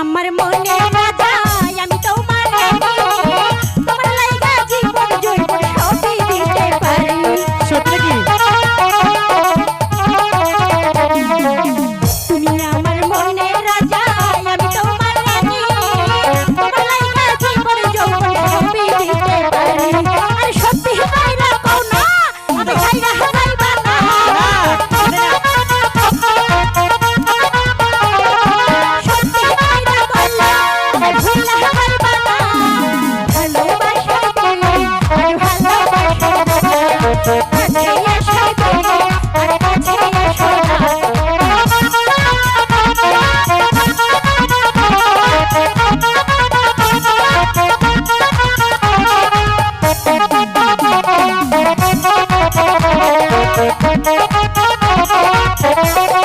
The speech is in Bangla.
আমার মনে Thank you.